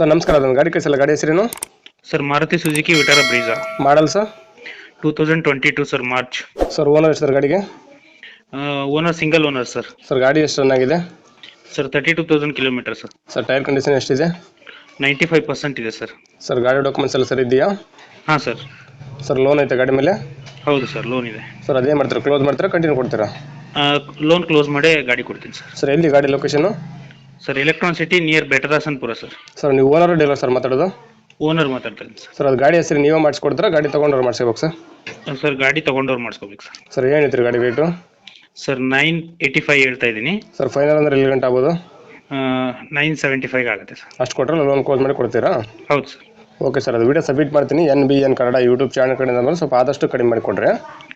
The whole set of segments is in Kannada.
ಸರ್ ನಮಸ್ಕಾರ. ಅದೊಂದು ಗಾಡಿ ಕಳಿಸಲ್ಲ. ಗಾಡಿ ಹೆಸರೇನು? Sir Maruti Suzuki Vitara Brezza. Model sir? Two thousand twenty two sir March. Sir owner ಎಷ್ಟು ಸರ್ ಗಾಡಿಗೆ? Owner single owner sir. Sir ಗಾಡಿ ಎಷ್ಟು ರನ್ ಆಗಿದೆ? Sir thirty two thousand kilometre sir. Sir tyre condition ಎಷ್ಟಿದೆ? ನೈಂಟಿ ಫೈವ್ ಪರ್ಸೆಂಟ್ ಇದೆ ಸರ್. ಸರ್ ಗಾಡಿ ಡಾಕ್ಯುಮೆಂಟ್ಸ್ ಎಲ್ಲ ಸರ್ ಇದೆಯಾ? ಹಾಂ ಸರ್. ಸರ್ ಲೋನ್ ಐತೆ ಗಾಡಿ ಮೇಲೆ? ಹೌದು ಸರ್ ಲೋನ್ ಇದೆ. ಸರ್ ಅದೇ ಮಾಡ್ತೀರಾ? ಕ್ಲೋಸ್ ಮಾಡ್ತಾರೆ? ಕಂಟಿನ್ಯೂ ಕೊಡ್ತೀರಾ? ಲೋನ್ ಕ್ಲೋಸ್ ಮಾಡಿ ಗಾಡಿ ಕೊಡ್ತೀನಿ ಸರ್. ಸರ್ ಎಲ್ಲಿ ಗಾಡಿ location sir Electron City near Bettadasanapura sir sir ನೀವು ಓನರ್ ಡೀಲರ್ ಸರ್ ಮಾತಾಡೋದು? ಓನರ್ ಮಾತಾಡ್ತೀನಿ ಸರ್ ಅದು ಗಾಡಿ ಹೆಸರು ನೀವೇ ಮಾಡಿಸ್ಕೊಡ್ತೀರಾ ಗಾಡಿ ತೊಗೊಂಡ್ರೆ ಮಾಡಿಸ್ಬೇಕು ಸರ್ ಸರ್ ಗಾಡಿ ತೊಗೊಂಡವ್ರು ಮಾಡಿಸ್ಕೋಬೇಕು ಸರ್ ಸರ್ ಏನೈತ್ರಿ ಗಾಡಿ weight sir nine eighty five ಹೇಳ್ತಾ ಇದ್ದೀನಿ. ಸರ್ ಫೈನಲ್ ಅಂದ್ರೆ ಎಲ್ಲಿ ಗಂಟೆ ಆಗ್ಬೋದು? ನೈನ್ ಸೆವೆಂಟಿ ಫೈವ್ ಆಗುತ್ತೆ ಸರ್ ಅಷ್ಟು ಕೊಟ್ಟರೆ ಲೋನ್ ಕ್ಲೋಸ್ ಮಾಡಿ ಕೊಡ್ತೀರಾ? ಹೌದು ಸರ್ ಓಕೆ ಸರ್ ಅದು ವಿಡಿಯೋ ಸಬ್ಮಿಟ್ ಮಾಡ್ತೀನಿ. N B N Kannada YouTube channel ಕಡೆಯಿಂದ ಅಂದ್ರೆ ಸ್ವಲ್ಪ ಆದಷ್ಟು ಕಡಿಮೆ ಮಾಡಿ ಕೊಡ್ರಿ.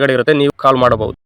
ಕೆಳಗಡೆ ಇರುತ್ತೆ ನೀವು ಕಾಲ್ ಮಾಡಬಹುದು.